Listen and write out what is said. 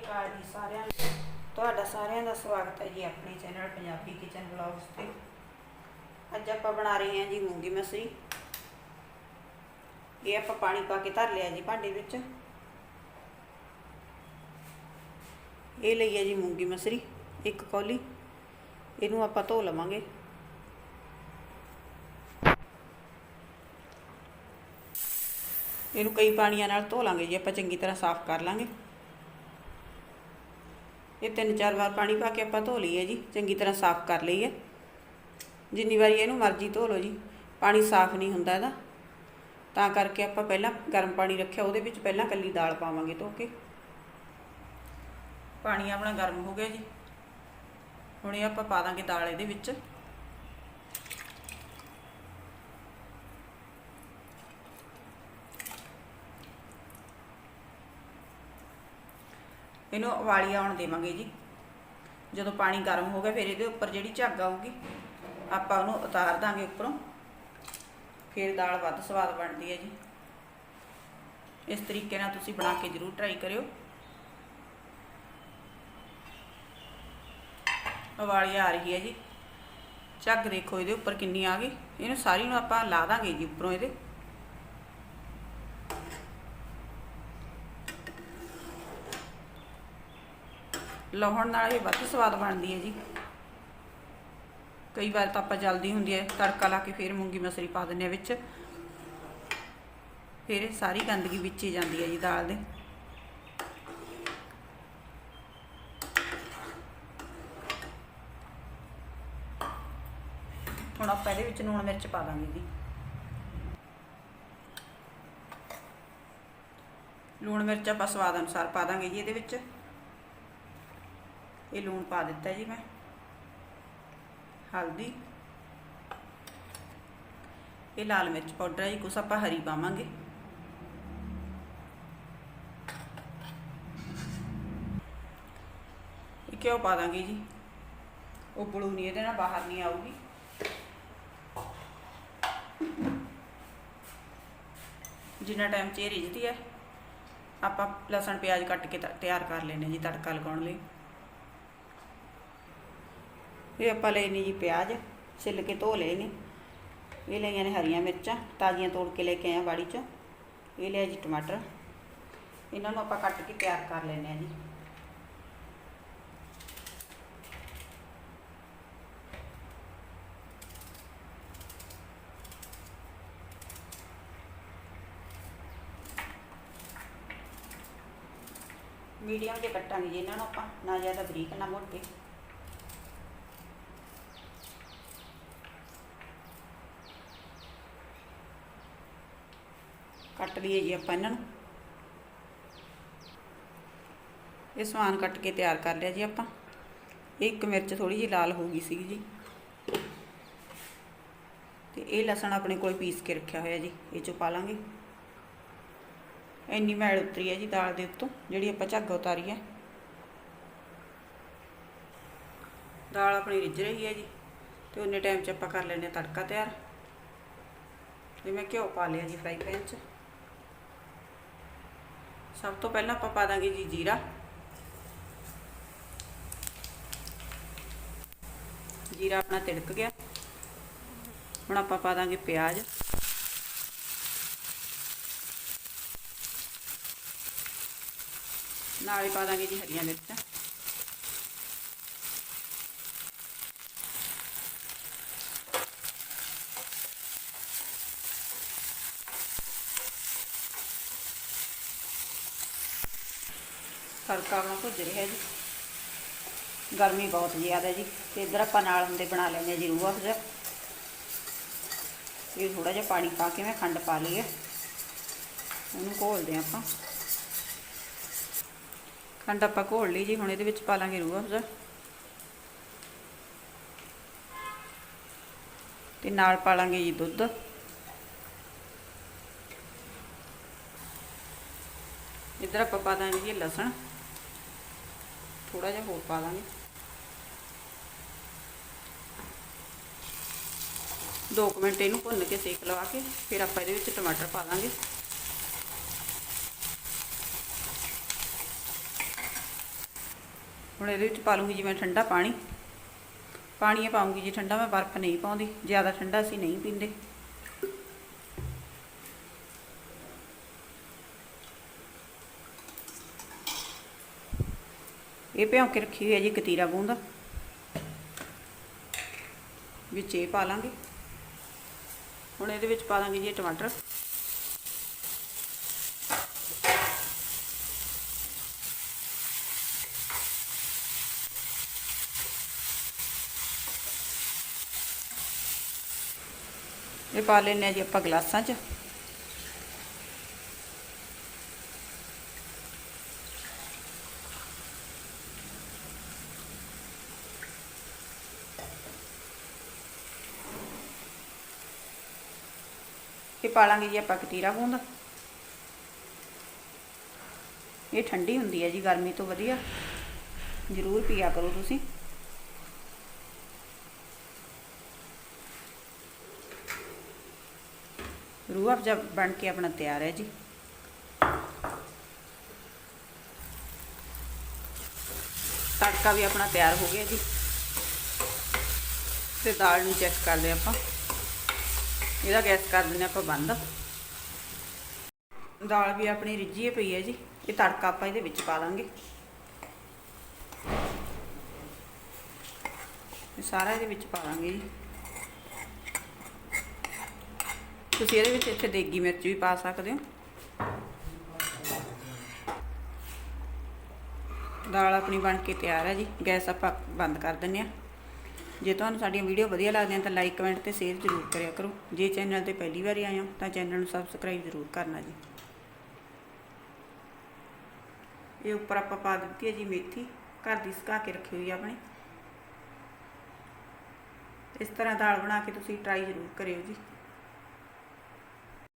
ਅਕਾਲ ਜੀ ਸਾਰਿਆਂ ਨੂੰ। ਤੁਹਾਡਾ ਸਾਰਿਆਂ ਦਾ ਸਵਾਗਤ ਹੈ ਜੀ ਆਪਣੇ ਚੈਨਲ ਪੰਜਾਬੀ ਕਿਚਨ ਵਲੌਗਸ ਤੇ। ਅੱਜ ਆਪਾਂ ਬਣਾ ਰਹੇ ਹਾਂ ਜੀ ਮੂੰਗੀ ਮਸਰੀ। ਇਹ ਆਪਾਂ ਪਾਣੀ ਪਾ ਕੇ ਧਰ ਲਿਆ ਜੀ ਭਾਂਡੇ ਵਿੱਚ। ਇਹ ਲਈ ਹੈ ਜੀ ਮੂੰਗੀ ਮਸਰੀ, ਇੱਕ ਕੌਲੀ। ਇਹਨੂੰ ਆਪਾਂ ਧੋ ਲਵਾਂਗੇ। ਇਹਨੂੰ ਕਈ ਪਾਣੀਆਂ ਨਾਲ ਧੋ ਲਾਂਗੇ ਜੀ, ਆਪਾਂ ਚੰਗੀ ਤਰ੍ਹਾਂ ਸਾਫ਼ ਕਰ ਲਾਂਗੇ। ਇਹ ਤਿੰਨ ਚਾਰ ਵਾਰ ਪਾਣੀ ਪਾ ਕੇ ਆਪਾਂ ਧੋ ਲਈਏ ਜੀ, ਚੰਗੀ ਤਰ੍ਹਾਂ ਸਾਫ਼ ਕਰ ਲਈਏ। ਜਿੰਨੀ ਵਾਰੀ ਇਹਨੂੰ ਮਰਜ਼ੀ ਧੋ ਲਓ ਜੀ, ਪਾਣੀ ਸਾਫ਼ ਨਹੀਂ ਹੁੰਦਾ ਇਹਦਾ। ਤਾਂ ਕਰਕੇ ਆਪਾਂ ਪਹਿਲਾਂ ਗਰਮ ਪਾਣੀ ਰੱਖਿਆ, ਉਹਦੇ ਵਿੱਚ ਪਹਿਲਾਂ ਕੱਲੀ ਦਾਲ ਪਾਵਾਂਗੇ ਧੋ ਕੇ। ਪਾਣੀ ਆਪਣਾ ਗਰਮ ਹੋ ਗਿਆ ਜੀ। ਹੁਣ ਇਹ ਆਪਾਂ ਪਾ ਦਾਂਗੇ ਦਾਲ ਇਹਦੇ ਵਿੱਚ। ਇਹਨੂੰ ਉਬਾਲੀ ਆਉਣ ਦੇਵਾਂਗੇ ਜੀ। ਜਦੋਂ ਪਾਣੀ ਗਰਮ ਹੋ ਗਿਆ, ਫਿਰ ਇਹਦੇ ਉੱਪਰ ਜਿਹੜੀ ਝੱਗ ਆਊਗੀ, ਆਪਾਂ ਉਹਨੂੰ ਉਤਾਰ ਦਾਂਗੇ ਉੱਪਰੋਂ। ਫਿਰ ਦਾਲ ਵੱਧ ਸਵਾਦ ਬਣਦੀ ਹੈ ਜੀ। ਇਸ ਤਰੀਕੇ ਨਾਲ ਤੁਸੀਂ ਬਣਾ ਕੇ ਜ਼ਰੂਰ ਟਰਾਈ ਕਰਿਓ। ਉਬਾਲੀ ਆ ਰਹੀ ਹੈ ਜੀ। ਝੱਗ ਦੇਖੋ ਇਹਦੇ ਉੱਪਰ ਕਿੰਨੀ ਆ ਗਈ। ਇਹਨੂੰ ਸਾਰੀ ਨੂੰ ਆਪਾਂ ਲਾ ਦਾਂਗੇ ਜੀ ਉੱਪਰੋਂ ਇਹਦੇ। ਲਾਹਣ ਨਾਲ ਇਹ ਵੱਧ ਸਵਾਦ ਬਣਦੀ ਹੈ ਜੀ। ਕਈ ਵਾਰ ਤਾਂ ਆਪਾਂ ਜਲਦੀ ਹੁੰਦੀ ਹੈ, ਤੜਕਾ ਲਾ ਕੇ ਫਿਰ ਮੂੰਗੀ ਮਸਰੀ ਪਾ ਦਿੰਦੇ ਆ ਵਿੱਚ। ਫਿਰ ਇਹ ਸਾਰੀ ਗੰਦਗੀ ਵਿੱਚ ਹੀ ਜਾਂਦੀ ਹੈ ਜੀ ਦਾਲ ਦੇ। ਹੁਣ ਆਪਾਂ ਇਹਦੇ ਵਿੱਚ ਲੂਣ ਮਿਰਚ ਪਾ ਦਾਂਗੇ ਜੀ। ਲੂਣ ਮਿਰਚ ਆਪਾਂ ਸਵਾਦ ਅਨੁਸਾਰ ਪਾ ਦਾਂਗੇ ਜੀ ਇਹਦੇ ਵਿੱਚ। ਇਹ ਲੂਣ ਪਾ ਦਿੱਤਾ ਜੀ ਮੈਂ। ਹਲਦੀ। ਇਹ ਲਾਲ ਮਿਰਚ ਪਾਊਡਰ ਹੈ ਜੀ, ਕੁਛ ਆਪਾਂ ਹਰੀ ਪਾਵਾਂਗੇ। ਇਹ ਕਿਉਂ ਪਾ ਦਾਂਗੇ ਜੀ। ਉਹ ਬਲੂ ਨਹੀਂ ਇਹਦੇ ਨਾਲ ਬਾਹਰ ਨਹੀਂ ਆਊਗੀ। ਜਿੰਨਾ ਟਾਈਮ ਚ ਇਹ ਰਿੱਝਦੀ ਹੈ ਆਪਾਂ ਲਸਣ ਪਿਆਜ਼ ਕੱਟ ਕੇ ਤ- ਤਿਆਰ ਕਰ ਲੈਣੇ ਜੀ ਤੜਕਾ ਲਗਾਉਣ ਲਈ। ਇਹ ਆਪਾਂ ਲਏ ਨੇ ਜੀ ਪਿਆਜ਼, ਛਿੱਲ ਕੇ ਧੋ ਲਏ ਨੇ। ਇਹ ਲਈਆਂ ਨੇ ਹਰੀਆਂ ਮਿਰਚਾਂ, ਤਾਜ਼ੀਆਂ ਤੋੜ ਕੇ ਲੈ ਕੇ ਆਏ ਬਾੜੀ ਚੋਂ। ਇਹ ਲਿਆ ਜੀ ਟਮਾਟਰ। ਇਹਨਾਂ ਨੂੰ ਆਪਾਂ ਕੱਟ ਕੇ ਤਿਆਰ ਕਰ ਲੈਣੇ ਆ ਜੀ। ਮੀਡੀਅਮ ਜੇ ਕੱਟਾਂਗੇ ਜੀ ਇਹਨਾਂ ਨੂੰ ਆਪਾਂ, ਨਾ ਜ਼ਿਆਦਾ ਬਰੀਕ, ਨਾ ਮੋਟੇ। ਕੱਟ ਲਈਏ ਜੀ ਆਪਾਂ ਇਹਨਾਂ ਨੂੰ। ਇਹ ਸਮਾਨ ਕੱਟ ਕੇ ਤਿਆਰ ਕਰ ਲਿਆ ਜੀ ਆਪਾਂ। ਇੱਕ ਮਿਰਚ ਥੋੜੀ ਜਿਹੀ ਲਾਲ ਹੋ ਗਈ ਸੀ ਜੀ। ਤੇ ਇਹ ਲਸਣ ਆਪਣੇ ਕੋਲ ਪੀਸ ਕੇ ਰੱਖਿਆ ਹੋਇਆ ਜੀ, ਇਹ ਚੋਂ ਪਾ ਲਾਂਗੇ। ਇੰਨੀ ਮੈਲ ਉਤਰੀ ਹੈ ਜੀ ਦਾਲ ਦੇ ਉੱਤੋਂ, ਜਿਹੜੀ ਆਪਾਂ ਝੱਗ ਉਤਾਰੀ ਹੈ। ਦਾਲ ਆਪਣੀ ਰਿੱਝ ਰਹੀ ਹੈ ਜੀ, ਤੇ ਉਹਨੇ ਟਾਈਮ 'ਚ ਆਪਾਂ ਕਰ ਲੈਂਦੇ ਹਾਂ ਤੜਕਾ ਤਿਆਰ। ਤੇ ਮੈਂ ਘਿਓ ਪਾ ਲਿਆ ਜੀ ਫਰਾਈ ਪੈਨ 'ਚ। ਸਭ ਤੋਂ ਪਹਿਲਾਂ ਆਪਾਂ ਪਾ ਦਾਂਗੇ ਜੀ ਜੀਰਾ। ਜੀਰਾ ਆਪਣਾ ਤਿੜਕ ਗਿਆ। ਹੁਣ ਆਪਾਂ ਪਾ ਦਾਂਗੇ ਪਿਆਜ਼। ਨਾਲ ਹੀ ਪਾ ਦਾਂਗੇ ਜੀ ਹਰੀਆਂ ਮਿਰਚਾਂ। ਤੜਕਾ ਆਪਣਾ ਭੁੱਜ ਰਿਹਾ ਜੀ। ਗਰਮੀ ਬਹੁਤ ਜ਼ਿਆਦਾ ਜੀ। ਤੇ ਇਧਰ ਆਪਾਂ ਨਾਲ ਹੁੰਦੇ ਬਣਾ ਲੈਂਦੇ ਜੀ ਰੂਹ ਅਫਜ਼ਾ ਇਹ ਥੋੜਾ ਜਿਹਾ ਪਾਣੀ ਪਾ ਕੇ ਮੈਂ ਖੰਡ ਪਾ ਲਈ ਹੈ। ਉਹਨੂੰ ਘੋਲਦੇ ਹਾਂ ਆਪਾਂ। ਖੰਡ ਆਪਾਂ ਘੋਲ ਲਈ ਜੀ। ਹੁਣ ਇਹਦੇ ਵਿੱਚ ਪਾ ਲਾਂਗੇ ਰੂਹ ਅਫਜ਼ਾ ਤੇ ਨਾਲ ਪਾ ਲਾਂਗੇ ਜੀ ਦੁੱਧ। ਇਧਰ ਆਪਾਂ ਪਾ ਦਾਂਗੇ ਜੀ ਲਸਣ। ਥੋੜਾ ਜਿਹਾ ਹੋਰ ਪਾ ਦਾਂਗੇ ਦੋ ਕੁ ਮਿੰਟ ਇਹਨੂੰ ਭੁੰਨ ਕੇ ਸੇਕ ਲਵਾ ਕੇ ਫਿਰ ਆਪਾਂ ਇਹਦੇ ਵਿੱਚ ਟਮਾਟਰ ਪਾ ਦਾਂਗੇ ਹੁਣ ਇਹਦੇ ਵਿੱਚ ਪਾ ਲੂੰਗੀ ਜੀ ਮੈਂ ਠੰਡਾ ਪਾਣੀ। ਪਾਣੀ ਇਹ ਪਾਉਂਗੀ ਜੀ, ਠੰਡਾ ਮੈਂ ਬਰਫ਼ ਨਹੀਂ ਪਾਉਂਦੀ, ਜ਼ਿਆਦਾ ਠੰਡਾ ਅਸੀਂ ਨਹੀਂ ਪੀਂਦੇ। ਇਹ ਭਿਉਂ ਕੇ ਰੱਖੀ ਹੋਈ ਹੈ ਜੀ, ਕਤੀਰਾ ਬੂੰਦਾ। ਵਿੱਚ ਇਹ ਪਾ ਲਾਂਗੇ। ਹੁਣ ਇਹਦੇ ਵਿੱਚ ਪਾ ਲਾਂਗੇ ਜੀ ਟਮਾਟਰ। ਇਹ ਪਾ ਲੈਣੇ ਆ ਜੀ ਆਪਾਂ ਗਲਾਸਾਂ 'ਚ। ਇਹ ਪਾ ਲਾਂਗੇ ਜੀ ਆਪਾਂ ਕਤੀਰਾ ਬੂੰਦ। ਇਹ ਠੰਡੀ ਹੁੰਦੀ ਹੈ ਜੀ, ਗਰਮੀ ਤੋਂ ਵਧੀਆ। ਜ਼ਰੂਰ ਪੀਆ ਕਰੋ ਤੁਸੀਂ। ਰੂਹ ਅਫਜ਼ਾ ਬਣ ਕੇ ਆਪਣਾ ਤਿਆਰ ਹੈ ਜੀ। ਤੜਕਾ ਵੀ ਆਪਣਾ ਤਿਆਰ ਹੋ ਗਿਆ ਜੀ। ਤੇ ਦਾਲ ਨੂੰ ਚੈੱਕ ਕਰ ਲਿਆ ਆਪਾਂ। ਇਹਦਾ ਗੈਸ ਕਰ ਦਿੰਦੇ ਆਪਾਂ ਬੰਦ। ਦਾਲ ਵੀ ਆਪਣੀ ਰਿੱਝੀ ਪਈ ਹੈ ਜੀ, ਇਹ ਤੜਕਾ ਆਪਾਂ ਇਹਦੇ ਵਿੱਚ ਪਾ ਦਾਂਗੇ ਇਹ ਸਾਰਾ ਇਹਦੇ ਵਿੱਚ ਪਾ ਦਾਂਗੇ ਜੀ। ਤੁਸੀਂ ਇਹਦੇ ਵਿੱਚ ਇੱਥੇ ਦੇਗੀ ਮਿਰਚ ਵੀ ਪਾ ਸਕਦੇ ਹੋ। ਦਾਲ ਆਪਣੀ ਬਣ ਕੇ ਤਿਆਰ ਹੈ ਜੀ, ਗੈਸ ਆਪਾਂ ਬੰਦ ਕਰ ਦਿੰਨੇ ਆ ਜੇ ਤੁਹਾਨੂੰ ਸਾਡੀਆਂ ਵੀਡੀਓ ਵਧੀਆ ਲੱਗਦੀਆਂ ਤਾਂ ਲਾਈਕ ਕਮੈਂਟ ਤੇ ਸ਼ੇਅਰ ਜ਼ਰੂਰ ਕਰਿਆ ਕਰੋ। ਜੇ ਚੈਨਲ ਤੇ ਪਹਿਲੀ ਵਾਰੀ ਆਏ ਹੋ ਤਾਂ ਚੈਨਲ ਨੂੰ ਸਬਸਕ੍ਰਾਈਬ ਜ਼ਰੂਰ ਕਰਨਾ ਜੀ। ਇਹ ਉੱਪਰ ਆਪਾਂ ਪਾ ਦਿੱਤੀ ਹੈ ਜੀ ਮੇਥੀ। ਘਰ ਦੀ ਸੁਕਾ ਕੇ ਰੱਖੀ ਹੋਈ ਆਪਣੇ। ਇਸ ਤਰ੍ਹਾਂ ਦਾਲ ਬਣਾ ਕੇ ਤੁਸੀਂ ਟਰਾਈ ਜ਼ਰੂਰ ਕਰਿਓ ਜੀ।